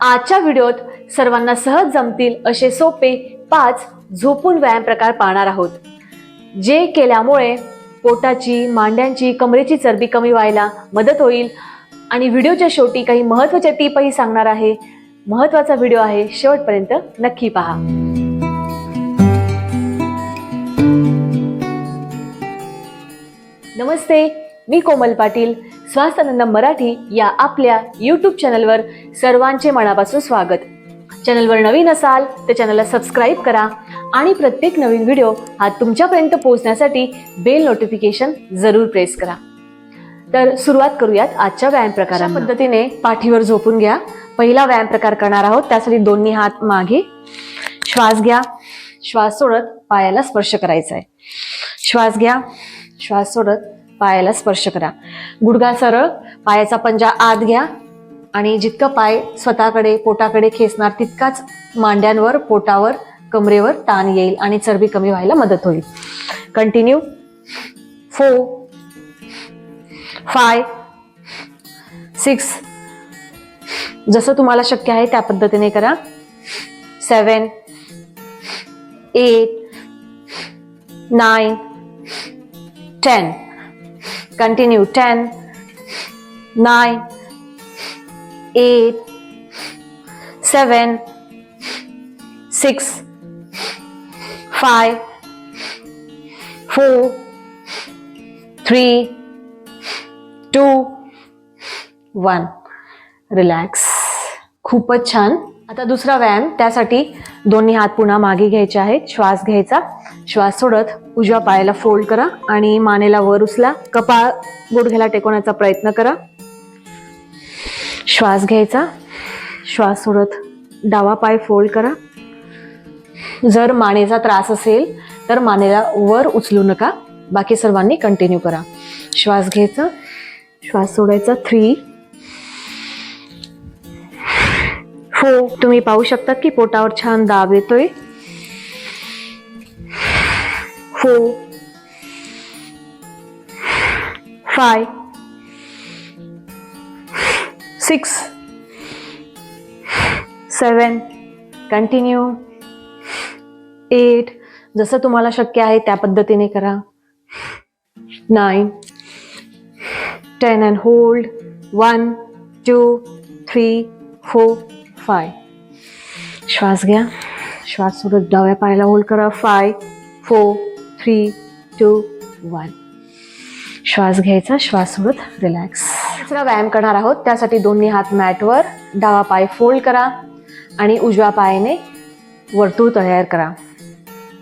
आजच्या व्हिडिओत सर्वांना सहज जमतील असे सोपे पाच झोपून व्यायाम प्रकार पाहणार आहोत. जे केल्यामुळे पोटाची मांड्यांची कमरेची चरबी कमी व्हायला मदत होईल आणि व्हिडिओच्या शेवटी काही महत्त्वाच्या टिपही सांगणार आहे. महत्त्वाचा व्हिडिओ आहे शेवटपर्यंत नक्की पहा. नमस्ते मी कोमल पाटील. स्वास्थ्यानंद मराठी या आपल्या यूट्यूब चॅनलवर सर्वांचे मनापासून स्वागत. चॅनलवर नवीन असाल तर चॅनलला सबस्क्राईब करा आणि प्रत्येक नवीन व्हिडिओ हा तुमच्यापर्यंत पोहोचण्यासाठी बेल नोटिफिकेशन जरूर प्रेस करा. तर सुरुवात करूयात आजच्या व्यायाम प्रकारा पद्धतीने पाठीवर झोपून घ्या. पहिला व्यायाम प्रकार करणार आहोत. त्यासाठी दोन्ही हात मागे श्वास घ्या. श्वास सोडत पायाला स्पर्श करायचा आहे श्वास घ्या. श्वास सोडत पायाला स्पर्श करा. गुडघा सरळ पायाचा पंजा आत घ्या आणि जितकं पाय स्वतःकडे पोटाकडे खेचणार तितकाच मांड्यांवर पोटावर कमरेवर ताण येईल आणि चरबी कमी व्हायला मदत होईल. कंटिन्यू फोर फाय सिक्स जसं तुम्हाला शक्य आहे त्या पद्धतीने करा. Seven eight nine ten continue ten nine eight seven six five four three two one relax खूपच छान आता दुसरा व्यायाम त्यासाठी दोन्ही हात पुन्हा मागे घ्यायचे आहेत. श्वास घ्यायचा. श्वास सोडत उजव्या पायाला फोल्ड करा आणि मानेला वर उचला. कपाळ गुडघ्याला टेकवण्याचा प्रयत्न करा. श्वास घ्यायचा. श्वास सोडत डावा पाय फोल्ड करा. जर मानेचा त्रास असेल तर मानेला वर उचलू नका. बाकी सर्वांनी कंटिन्यू करा. श्वास घ्यायचा. श्वास सोडायचा. थ्री हो तुम्ही पाहू शकता की पोटावर छान दाब येतोय. हो. Five six seven continue eight जसं तुम्हाला शक्य आहे त्या पद्धतीने करा. Nine ten and hold one two three four five श्वास घ्या श्वास सोडत डाव्या पायाला होल्ड करा five four three two one श्वास घ्यायचा श्वास सोडत रिलॅक्स तिसरा व्यायाम करणार आहोत त्यासाठी दोन्ही हात मॅटवर डावा पाय फोल्ड करा आणि उजव्या पायाने वर्तुळ तयार करा.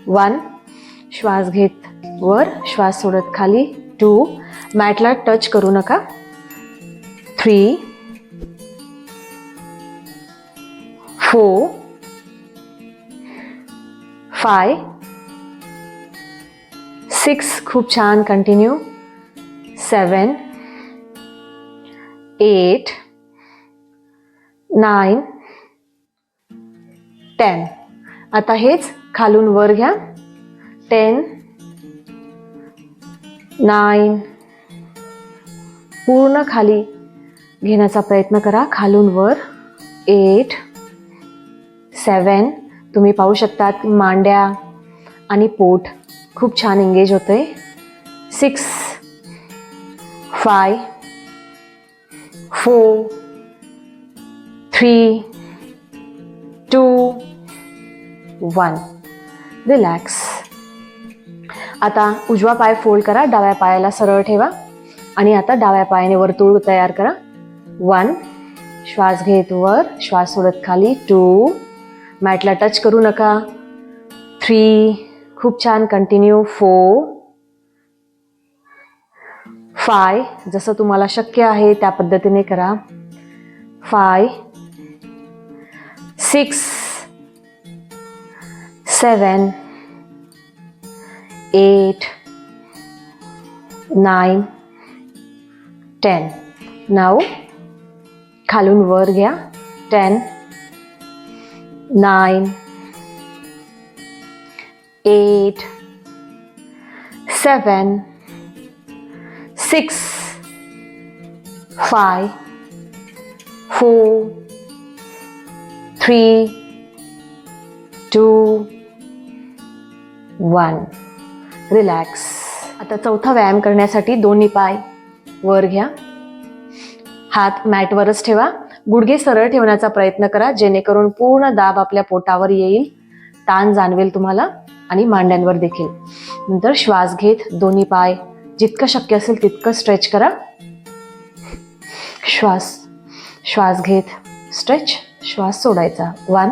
वन श्वास घेत वर श्वास सोडत खाली. टू मॅटला टच करू नका. थ्री four, फाय सिक्स खूप छान. Continue seven eight nine ten आता हेच खालून वर घ्या. टेन नाईन पूर्ण खाली घेण्याचा प्रयत्न करा. खालून वर. एट सेवन तुम्ही पाहू शकतात मांड्या आणि पोट. खूप छान एंगेज आहे six five four three two one relax आता उजवा पाय फोल्ड करा डाव्या पायाला सरळ ठेवा. आणि आता डाव्या पायाने वर्तुळ तयार करा. वन श्वास घेत वर श्वास सोडत खाली. टू मॅटला टच करू नका. थ्री खूप छान कंटिन्यू फोर फाय जसं तुम्हाला शक्य आहे त्या पद्धतीने करा. Five six seven eight nine ten नाव खालून वर घ्या. Ten nine eight seven six five four three two one relax आता चौथा व्यायाम करण्यासाठी दोन्ही पाय वर घ्या. हात मॅटवरच ठेवा. गुडघे सरळ ठेवण्याचा प्रयत्न करा जेणेकरून पूर्ण दाब आपल्या पोटावर येईल. ताण जाणवेल तुम्हाला आणि मांड्यांवर देखील. नंतर श्वास घेत दोन्ही पाय जितकं शक्य असेल तितकं स्ट्रेच करा. श्वास श्वास घेत स्ट्रेच श्वास सोडायचा. One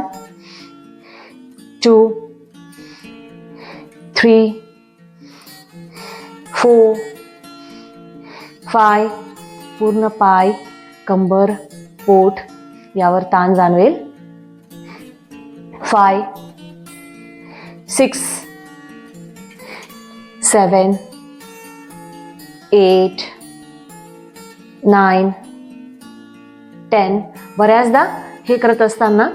two three four five पूर्ण पाय कंबर पोट यावर ताण जाणवेल. Five six seven eight nine ten बऱ्याचदा हे करत असताना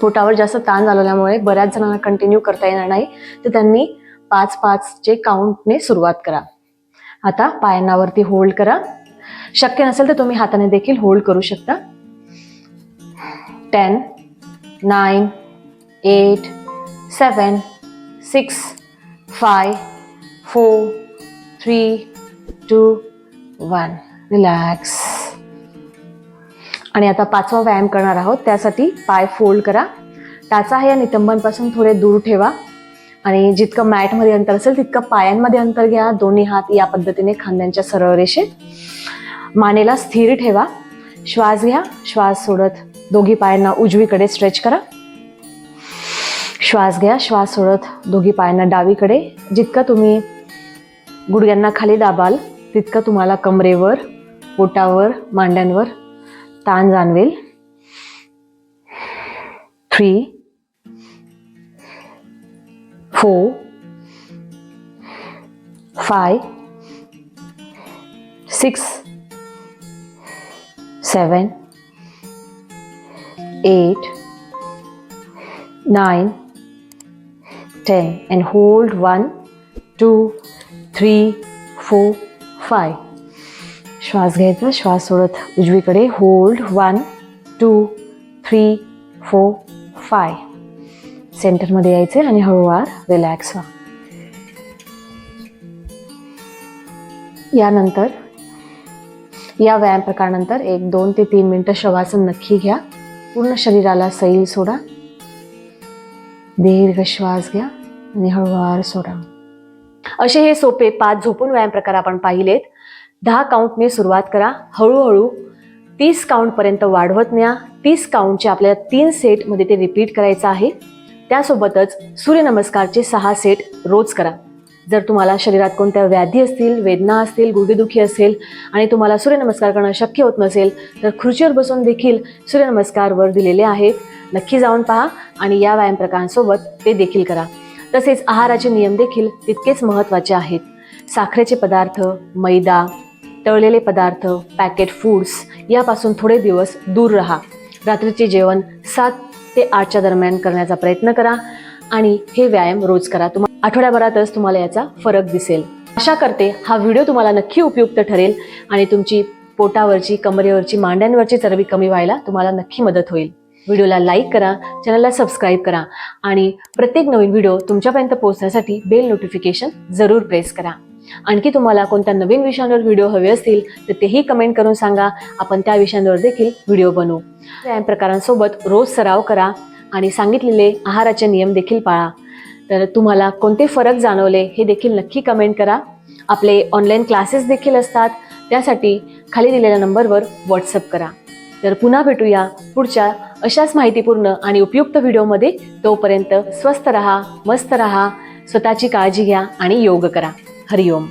पोटावर जास्त ताण झाल्यामुळे बऱ्याच जणांना कंटिन्यू करता येणार नाही. तर त्यांनी पाच पाचचे काउंटने सुरुवात करा. आता पायांनावरती होल्ड करा. शक्य नसेल तर तुम्ही हाताने देखील होल्ड करू शकता. Ten nine eight seven six five four three two one relax आणि आता पाचवा व्यायाम करणार आहोत. त्यासाठी पाय फोल्ड करा. टाचा हा या नितंबांपासून थोडे दूर ठेवा. आणि जितकं मॅटमध्ये अंतर असेल तितकं पायांमध्ये अंतर घ्या. दोन्ही हात या पद्धतीने खांद्यांच्या सरळ रेषेत. मानेला स्थिर ठेवा. श्वास घ्या श्वास सोडत दोघी पायांना उजवीकडे स्ट्रेच करा. श्वास घ्या श्वास सोडत दोघी पायांना डावीकडे. जितकं तुम्ही गुडघ्यांना खाली दाबाल तितकं तुम्हाला कमरेवर पोटावर मांड्यांवर ताण जाणवेल. Three four five six seven eight nine ten and hold one two three four, five श्वास घ्यायचा श्वास सोडत उजवीकडे. Hold one two three four five सेंटरमध्ये यायचे आणि हळूवार रिलॅक्स व्हा. यानंतर या व्यायाम प्रकारानंतर एक दोन ते तीन मिनटं शवासन नक्की घ्या. पूर्ण शरीराला सैल सोडा. दीर्घ श्वास घ्या आणि हळूवार सोडा. असे हे सोपे पाच झोपून व्यायाम प्रकार आपण पाहिलेत. दहा काउंटने सुरुवात करा. हळूहळू तीस काउंटपर्यंत वाढवत न्या. तीस काउंटचे आपल्याला तीन सेटमध्ये ते रिपीट करायचं आहे. त्यासोबतच सूर्यनमस्कारचे सहा सेट रोज करा. जर तुम्हाला शरीरात कोणत्या व्याधी असतील वेदना असतील गुडघेदुखी असेल आणि तुम्हाला सूर्यनमस्कार करणं शक्य होत नसेल तर खुर्चीवर बसून देखील सूर्यनमस्कारवर दिलेले आहेत. नक्की जाऊन पहा आणि या व्यायाम प्रकारांसोबत ते देखील करा. तसेच आहाराचे नियम देखील तितकेच महत्त्वाचे आहेत. साखरेचे पदार्थ मैदा तळलेले पदार्थ पॅकेट फूड्स यापासून थोडे दिवस दूर राहा. रात्रीचे जेवण सात ते आठच्या दरम्यान करण्याचा प्रयत्न करा आणि हे व्यायाम रोज करा. तुम्हाला आठवड्याभरातच तुम्हाला याचा फरक दिसेल. आशा करते हा व्हिडिओ तुम्हाला नक्की उपयुक्त ठरेल आणि तुमची पोटावरची कमरेवरची मांड्यांवरची चरबी कमी व्हायला तुम्हाला नक्की मदत होईल. व्हिडिओला लाईक करा चॅनलला सबस्क्राईब करा आणि प्रत्येक नवीन व्हिडिओ तुमच्यापर्यंत पोहोचण्यासाठी बेल नोटिफिकेशन जरूर प्रेस करा. आणखी तुम्हाला कोणत्या नवीन विषयांवर व्हिडिओ हवे असतील तर तेही कमेंट करून सांगा. आपण त्या विषयांवर देखील व्हिडिओ बनवू. व्यायाम प्रकारांसोबत रोज सराव करा आणि सांगितलेले आहाराचे नियम देखील पाळा. तर तुम्हाला कोणते फरक जाणवले हे देखील नक्की कमेंट करा. आपले ऑनलाईन क्लासेस देखील असतात. त्यासाठी खाली दिलेल्या नंबरवर व्हॉट्सअप करा. तर पुन्हा भेटूया पुढच्या अशाच माहितीपूर्ण आणि उपयुक्त व्हिडिओमध्ये तोपर्यंत स्वस्त रहा मस्त रहा स्वतःची काळजी घ्या आणि योग करा. हरिओम.